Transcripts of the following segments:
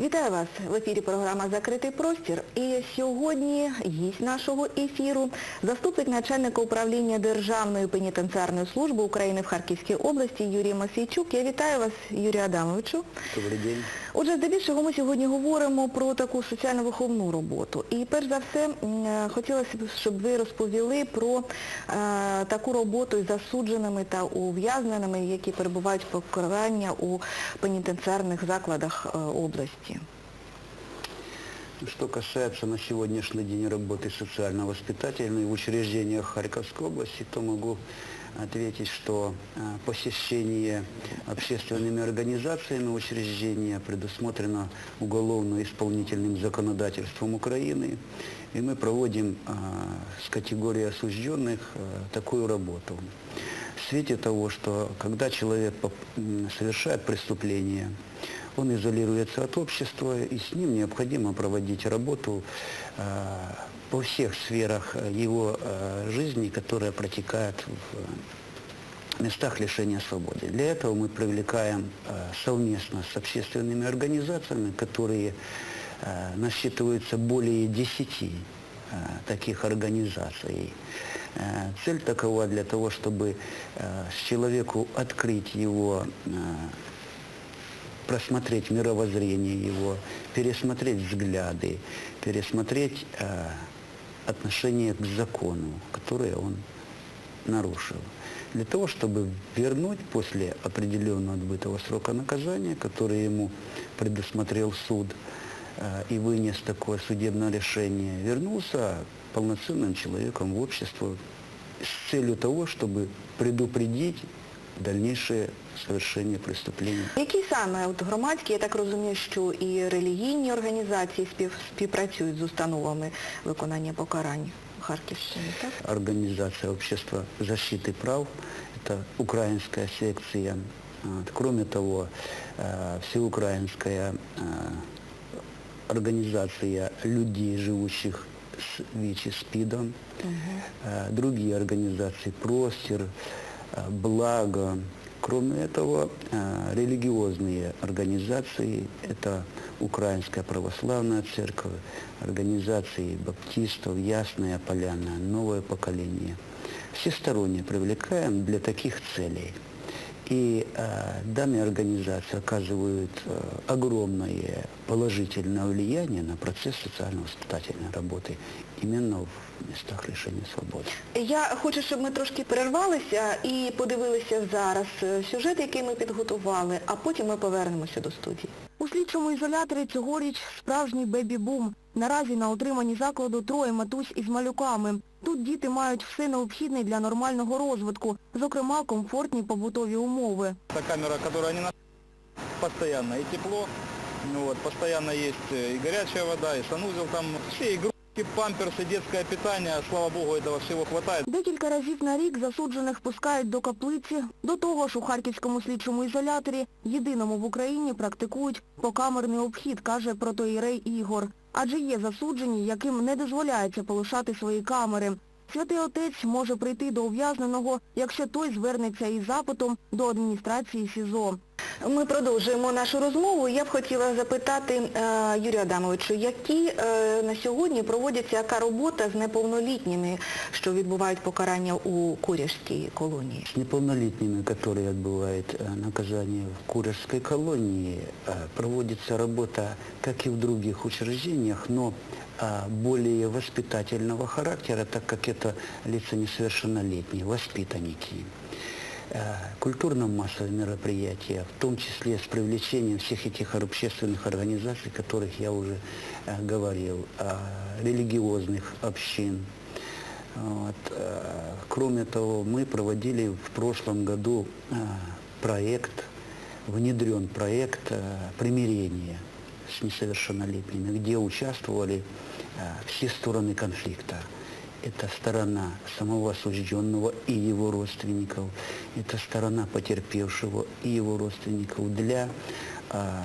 Вітаю вас в ефірі програма Закритий простір. І сьогодні гість нашого ефіру, заступник начальника управління Державної пенітенціарної служби України в Харківській області Юрій Масійчук. Я вітаю вас, Юрію Адамовичу. Добрий день. Отже, здебільшого ми сьогодні говоримо про таку соціально-виховну роботу. І перш за все е, хотілося б, щоб ви розповіли про е, таку роботу із засудженими та ув'язненими, які перебувають покарання у пенітенціарних закладах е, області. Что касается на сегодняшний день работы социально-воспитательной в учреждениях Харьковской области, то могу ответить, что а, посещение общественными организациями учреждения предусмотрено уголовно-исполнительным законодательством Украины. И мы проводим а, с категорией осужденных а, такую работу. В свете того, что когда человек поп- м, совершает преступление, он изолируется от общества, и с ним необходимо проводить работу э, по всех сферах э, его э, жизни, которая протекает в местах лишения свободы. Для этого мы привлекаем э, совместно с общественными организациями, которые э, насчитываются более 10 э, таких организаций. Э, Цель такова для того, чтобы э, человеку открыть его э, просмотреть мировоззрение его, пересмотреть взгляды, пересмотреть э, отношение к закону, которое он нарушил. Для того, чтобы вернуть после определенного отбытого срока наказания, который ему предусмотрел суд, э, и вынес такое судебное решение, вернулся полноценным человеком в общество с целью того, чтобы предупредить дальнейшее совершение преступления. Які саме от громадські, я так розумію, що і релігійні організації спів, співпрацюють з установами виконання покарань в Харківщині, так? Организация общества защиты прав, это украинская секция. Вот. Кроме того, э, всеукраинская э, организация людей, живущих с ВИЧ и СПИДом, э, другие организации «Простер», э, «Благо». Кроме этого, э, религиозные организации, это Украинская православная церковь, организации баптистов, Ясная Поляна, Новое поколение. Всесторонне привлекаем для таких целей. И э, данные организации оказывают э, огромное положительное влияние на процесс социально-воспитательной работы именно в местах лишения свободы. Я хочу, щоб ми трошки перервалися і подивилися зараз е, сюжет, який ми підготували, а потім ми повернемося до студії. У слідчому ізоляторі цьогоріч справжній бебі-бум. Наразі на утриманні закладу троє матусь із малюками. Тут діти мають все необхідне для нормального розвитку, зокрема комфортні побутові умови. Это камера, которая не на постоянно и тепло, ну вот, постоянно есть э, и горячая вода, и санузел там, все игрушки, памперсы, детское питание, слава богу, этого всего хватает. Декілька разів на рік засуджених пускають до каплиці. До того ж у Харківському слідчому ізоляторі, єдиному в Україні, практикують покамерний обхід, каже протоїрей Ігор. Адже є засуджені, яким не дозволяється полишати свої камери. Святий отець може прийти до ув'язненого, якщо той звернеться із запитом до адміністрації СІЗО. Ми продовжуємо нашу розмову. Я б хотіла запитати е, Юрію Адамовичу, які е, на сьогодні проводяться яка робота з неповнолітніми, що відбувають покарання у Куряжській колонії? С неполнолетними, которые отбывают э, наказание в Курежской колонии, э, проводится работа, как и в других учреждениях, но а, более воспитательного характера, так как это лица несовершеннолетние, воспитанники. Э, Культурно-массовые мероприятия, в том числе с привлечением всех этих общественных организаций, о которых я уже э, говорил, э, религиозных общин, вот. Кроме того, мы проводили в прошлом году проект, внедрен проект примирения с несовершеннолетними, где участвовали все стороны конфликта. Это сторона самого осужденного и его родственников, это сторона потерпевшего и его родственников. Для э,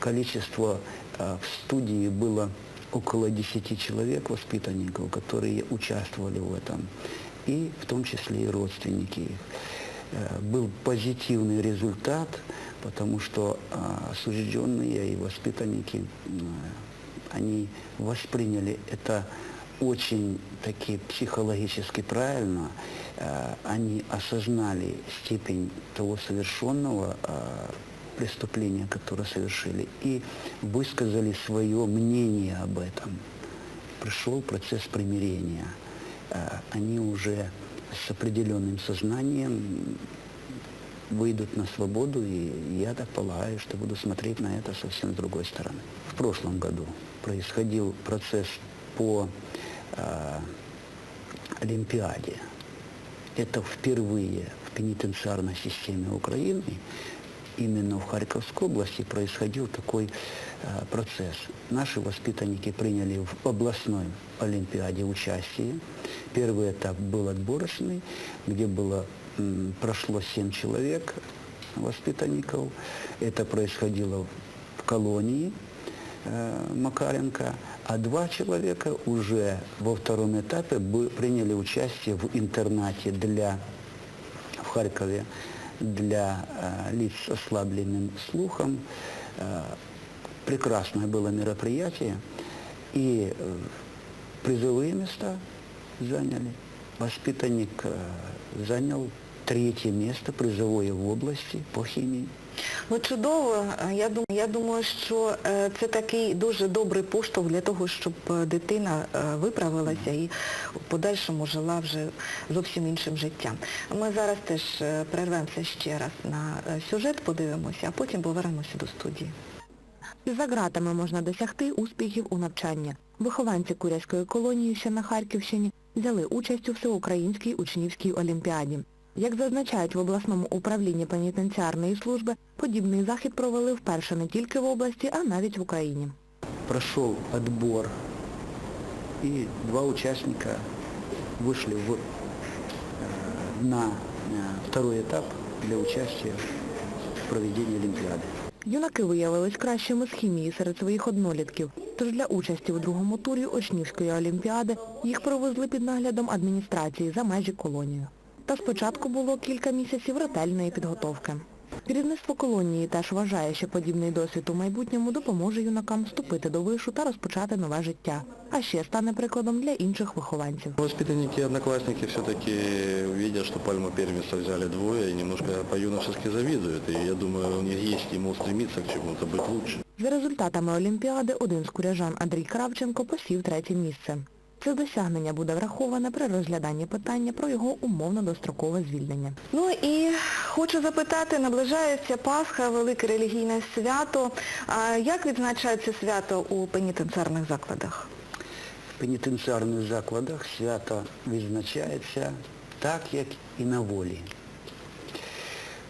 количества э, в студии было около 10 человек, воспитанников, которые участвовали в этом, и в том числе и родственники. Э, Был позитивный результат, потому что а, осужденные и воспитанники, м, они восприняли это очень таки психологически правильно, Э, они осознали степень того совершенного э, преступления, которое совершили, и высказали свое мнение об этом. Пришел процесс примирения. Э, Они уже с определенным сознанием выйдут на свободу, и я так полагаю, что буду смотреть на это совсем с другой стороны. В прошлом году происходил процесс по э, Олимпиаде. Это впервые в пенитенциарной системе Украины, именно в Харьковской области, происходил такой э, процесс. Наши воспитанники приняли в областной Олимпиаде участие. Первый этап был отборочный, где было, м, прошло 7 человек воспитанников. Это происходило в колонии Макаренко, а два человека уже во втором этапе бы- приняли участие в интернате для в Харькове для э, лиц с ослабленным слухом. Э, прекрасное было мероприятие. И э, призовые места заняли. Воспитанник э, занял третье место призовое в области по химии. Ну чудово. Я думаю, я думаю, що е, це такий дуже добрий поштовх для того, щоб е, дитина е, виправилася і в подальшому жила вже зовсім іншим життям. Ми зараз теж перервемося ще раз на сюжет, подивимося, а потім повернемося до студії. За ґратами можна досягти успіхів у навчанні. Вихованці Куряської колонії, що на Харківщині, взяли участь у всеукраїнській учнівській олімпіаді. Як зазначають в обласному управлінні пенітенціарної служби, подібний захід провели вперше не тільки в області, а навіть в Україні. Прошел отбор, и два участника вышли в, э, на э, второй этап для участия в проведении Олимпиады. Юнаки виявились кращими з хімії серед своїх однолітків, тож для участі у другому турі Очнівської олімпіади їх провезли під наглядом адміністрації за межі колонії. Та спочатку було кілька місяців ретельної підготовки. Керівництво колонії теж вважає, що подібний досвід у майбутньому допоможе юнакам вступити до вишу та розпочати нове життя, а ще стане прикладом для інших вихованців. Воспитанники и одноклассники все-таки видят, что пальму первенства взяли двое и немножко по-юношески завидуют. И я думаю, у них есть стимул стремиться к чему-то, быть лучше. За результатами Олімпіади один з куряжан Андрій Кравченко посів третє місце. Це досягнення буде враховане при розгляданні питання про його умовно дострокове звільнення. Ну і хочу запитати, наближається Пасха, велике релігійне свято. А як відзначається свято у пенітенціарних закладах? В пенітенціарних закладах свято відзначається так, як і на волі.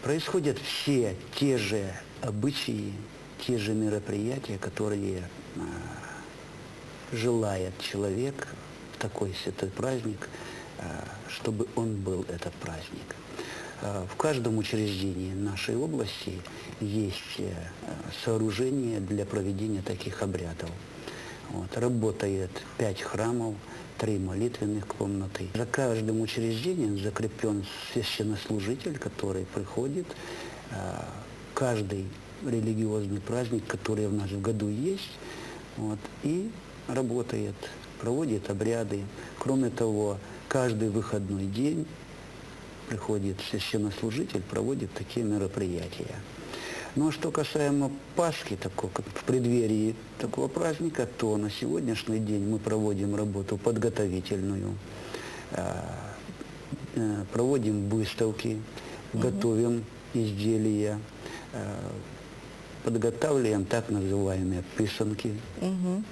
Происходят все те же обычаи, те же мероприятия, которые желает человек в такой святой праздник, а, чтобы он был этот праздник. А, В каждом учреждении нашей области есть э, сооружение для проведения таких обрядов. Вот, работает пять храмов, три молитвенных комнаты. За каждым учреждением закреплен священнослужитель, который приходит. Каждый религиозный праздник, который у нас в году есть, вот, и работает, проводит обряды. Кроме того, каждый выходной день приходит священнослужитель, проводит такие мероприятия. Ну а что касаемо Пасхи, такого, как в преддверии такого праздника, то на сегодняшний день мы проводим работу подготовительную, а, э, проводим выставки, готовим изделия, а, подготавливаем так называемые писанки. Угу.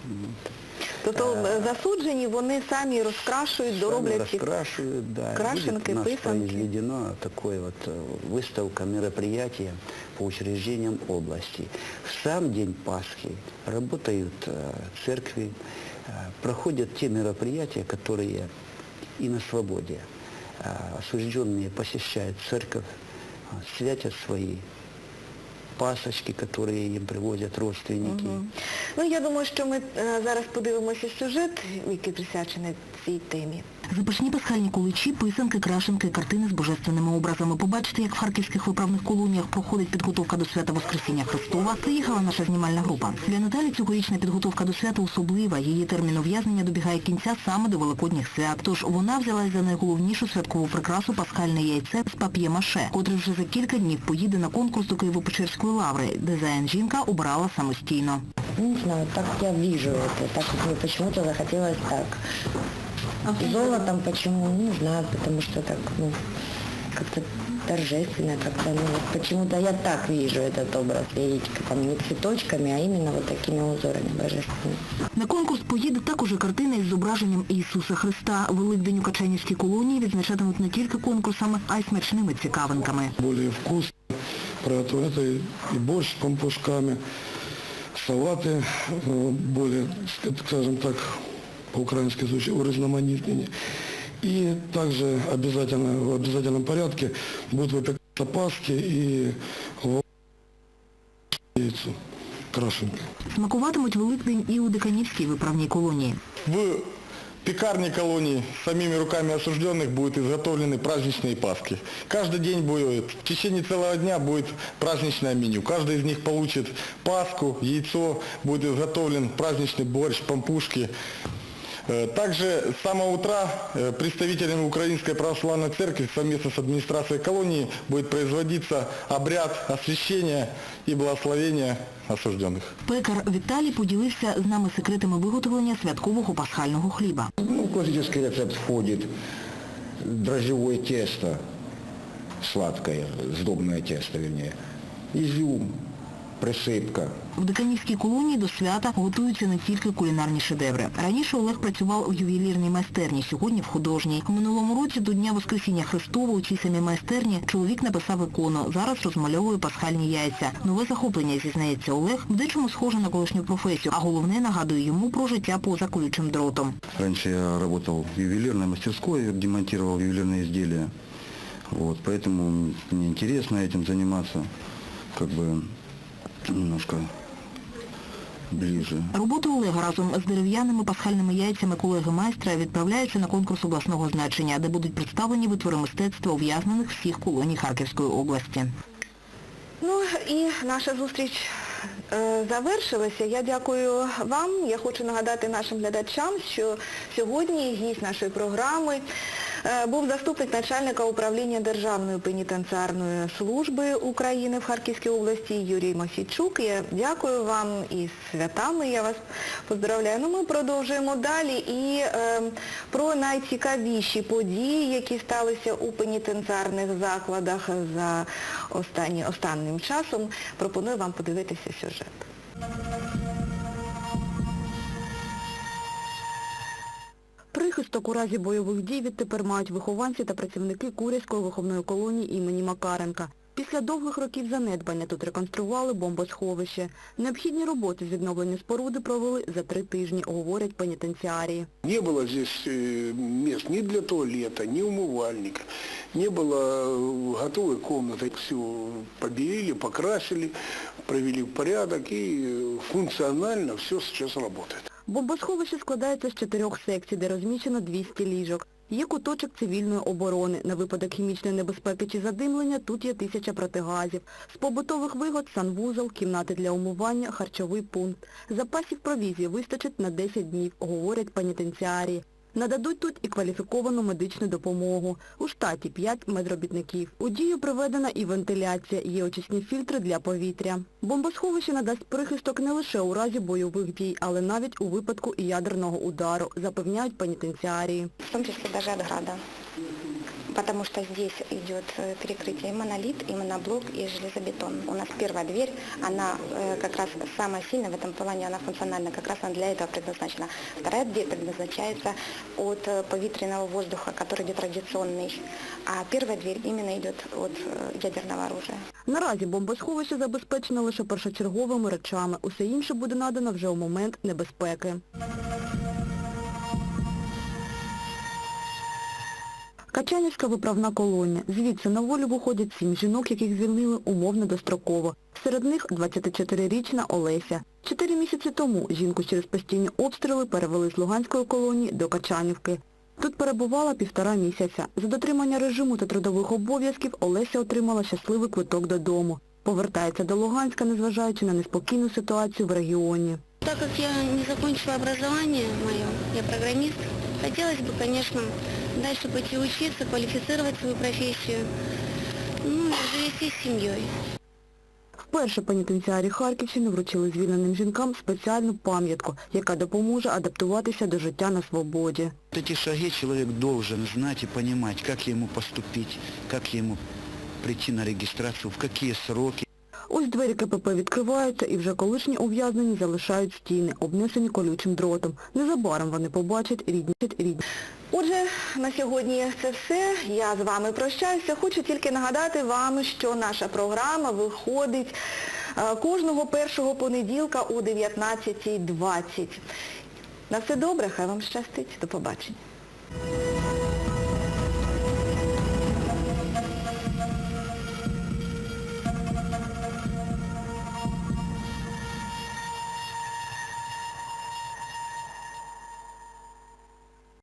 Тобто е, засуджені вони самі розкрашують, дороблять Сами їх. раскрашивают, да. крашенки, Будет у нас писанки. произведено такое вот э, выставка, мероприятие по учреждениям области. В сам день Пасхи работают э, церкви, э, проходят те мероприятия, которые и на свободе. Э, Осужденные посещают церковь, э, святят свои пасочки, которые им привозят родственники. Ну я думаю, що ми е, зараз подивимося сюжет, який присвячений цій темі. Запашні пасхальні куличі, писанки, крашенки, картини з божественними образами. Побачити, як в харківських виправних колоніях проходить підготовка до свята Воскресіння Христова, приїхала наша знімальна група. Для Наталі цьогорічна підготовка до свята особлива. Її термін ув'язнення добігає кінця саме до Великодніх свят. Тож вона взялась за найголовнішу святкову прикрасу пасхальне яйце з пап'є-маше, котре вже за кілька днів поїде на конкурс до Києво-Печерської лаври. Дизайн жінка обрала самостійно. Не знаю, так я это, так мне почему-то захотелось так. Золотом почему, не знаю, потому что так, ну, как-то торжественно, как-то, ну, вот почему-то я так вижу этот образ, видите, там не цветочками, а именно вот такими узорами божественными. На конкурс поїде також і картина із зображенням Ісуса Христа. Великдень у Качанівській колонії відзначатимуть не тільки конкурсами, а й смачними цікавинками. более вкусно. Приготовить это и и борщ с пампушками, салаты э, более, ск- скажем так, по-украински звучит, уразноманитнее. И также обязательно, в обязательном порядке будут выпекаться паски и в- яйцо, крашенки. Смакуватимуть Великдень і у Диканівській виправній колонії. В пекарне колонии самими руками осужденных будут изготовлены праздничные паски. Каждый день будет, в течение целого дня будет праздничное меню. Каждый из них получит паску, яйцо, будет изготовлен праздничный борщ, пампушки. Э, Также с самого утра э, представителями Украинской Православной Церкви совместно с администрацией колонии будет производиться обряд освящения и благословения осужденных. Пекар Віталій поділився з нами секретами виготовлення святкового пасхального хліба. Ну, в классический рецепт входит дрожжевое тесто, сладкое, сдобное тесто, вернее, изюм, присыпка, В Диканівській колонії до свята готуються не тільки кулінарні шедеври. Раніше Олег працював у ювелірній майстерні, сьогодні в художній. У минулому році до Дня Воскресіння Христова у цій самій майстерні чоловік написав ікону. Зараз розмальовує пасхальні яйця. Нове захоплення, зізнається Олег, в дечому схоже на колишню професію, а головне нагадує йому про життя поза колючим дротом. Раньше я работал в ювелирной мастерской, демонтировал ювелирные изделия. Вот, поэтому мне интересно этим заниматься, как бы немножко ближе. Роботи Олега разом з дерев'яними пасхальними яйцями колеги майстра відправляються на конкурс обласного значення, де будуть представлені витвори мистецтва ув'язнених всіх колоній Харківської області. Ну і наша зустріч е, завершилася. Я дякую вам. Я хочу нагадати нашим глядачам, що сьогодні гість нашої програми був заступник начальника управління Державної пенітенціарної служби України в Харківській області Юрій Мосійчук. Я дякую вам і святами я вас поздравляю. Ну ми продовжуємо далі і е, про найцікавіші події, які сталися у пенітенціарних закладах за останні, останнім часом, пропоную вам подивитися сюжет. Прихисток у разі бойових дій відтепер мають вихованці та працівники Курівської виховної колонії імені Макаренка. Після довгих років занедбання тут реконструювали бомбосховище. Необхідні роботи з відновлення споруди провели за три тижні, говорять пенітенціарії. Не было здесь э, мест ни для туалета, ни умывальника, не было э, готовой комнаты. Все побелили, покрасили, привели в порядок и э, функционально все сейчас работает. Бомбосховище складається з чотирьох секцій, де розміщено 200 ліжок. Є куточок цивільної оборони. На випадок хімічної небезпеки чи задимлення тут є тисяча протигазів. З побутових вигод санвузол, кімнати для умивання, харчовий пункт. Запасів провізії вистачить на 10 днів, говорять пенітенціарії. Нададуть тут і кваліфіковану медичну допомогу. У штаті 5 медробітників. У дію приведена і вентиляція, є очисні фільтри для повітря. Бомбосховище надасть прихисток не лише у разі бойових дій, але навіть у випадку ядерного удару, запевняють пенітенціарії. В тому числі навіть града Потому что здесь идет э, перекрытие и монолит, и моноблок, и железобетон. У нас первая дверь, она э, как раз самая сильная в этом плане, она функциональна, как раз она для этого предназначена. Вторая дверь предназначается от э, повітряного воздуха, который идет радиационный. А первая дверь именно идет от э, ядерного оружия. Наразі бомбосховище забезпечено лише першочерговими речами, усе інше буде надано вже у момент небезпеки. Качанівська виправна колонія. Звідси на волю виходять сім жінок, яких звільнили умовно достроково. Серед них 24-річна Олеся. Чотири місяці тому жінку через постійні обстріли перевели з Луганської колонії до Качанівки. Тут перебувала півтора місяця. За дотримання режиму та трудових обов'язків Олеся отримала щасливий квиток додому. Повертається до Луганська, незважаючи на неспокійну ситуацію в регіоні. Так как я не закончила образование мое, я программист, хотелось бы, конечно, дальше пойти учиться, квалифицировать свою профессию, ну и завестись с семьей. Вперше пенітенціарі Харківщини вручили звільненим жінкам спеціальну пам'ятку, яка допоможе адаптуватися до життя на свободі. Вот эти шаги человек должен знать и понимать, как ему поступить, как ему прийти на регистрацию, в какие сроки. Ось двері КПП відкриваються і вже колишні ув'язнені залишають стіни, обнесені колючим дротом. Незабаром вони побачать рідні. рідні. Отже, на сьогодні це все. Я з вами прощаюся. Хочу тільки нагадати вам, що наша програма виходить е, кожного першого понеділка о 19.20. На все добре, хай вам щастить. До побачення.